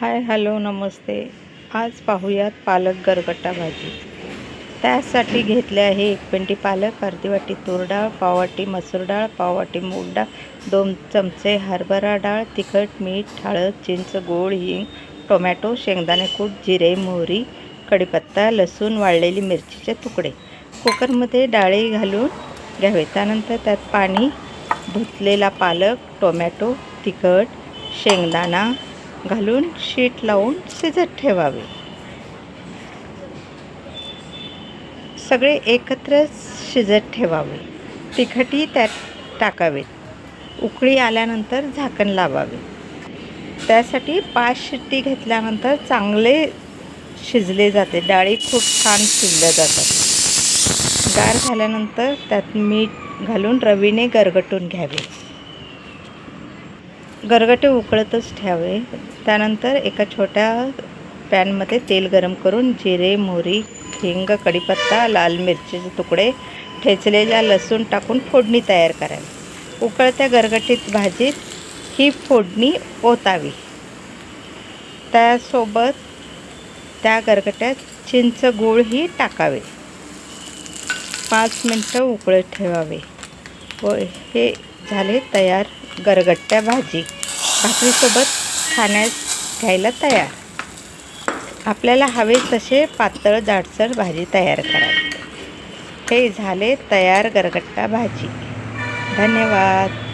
Hi hello नमस्ते. आज पाहूयात पालक गरगट्टा भाजी. त्यासाठी घेतले आहे एक पेंटी पालक अर्धी वाटी तूर डाळ पाववाटी मसूर डाळ पाववाटी मूग डाळ दोन चमचे हरभरा डाळ तिखट मीठ हळद चिंच गोड हिंग टोमॅटो शेंगदाणे कूट जिरे मोहरी कढीपत्ता लसूण वाळलेली मिरचीचे तुकडे. कुकरमध्ये डाळी घालून घ्यावे. त्यानंतर त्यात पाणी धुतलेला पालक टोमॅटो तिखट शेंगदाणा घालून शीट लावून शिजत ठेवावे. सगळे एकत्र शिजत ठेवावे. तिखटी त्यात टाकावेत उकळी आल्यानंतर झाकण लावावे. त्यासाठी पाच शिट्टी घेतल्यानंतर चांगले शिजले जाते. डाळी खूप छान शिजल्या जातात. गार झाल्यानंतर त्यात मीठ घालून रवीने गरगटून घ्यावे. गरगटे उकळतच ठेवावे. त्यानंतर एका छोट्या पॅनमध्ये तेल गरम करून जिरे मोहरी हिंग कढीपत्ता लाल मिरचीचे तुकडे ठेचलेल्या लसूण टाकून फोडणी तयार करावी. उकळत्या गरगटीत भाजीत ही फोडणी ओतावी. त्यासोबत त्या गरगट्यात चिंच गूळही टाकावे. पाच मिनटं उकळत ठेवावे. व हे झाले तयार गरगट्ट्या भाजी. भाकरीसोबत खाण्यास घ्यायला तयार. आपल्याला हवे तसे पातळ जाडसर भाजी तयार करावी. हे झाले तयार गरगट्टा भाजी. धन्यवाद.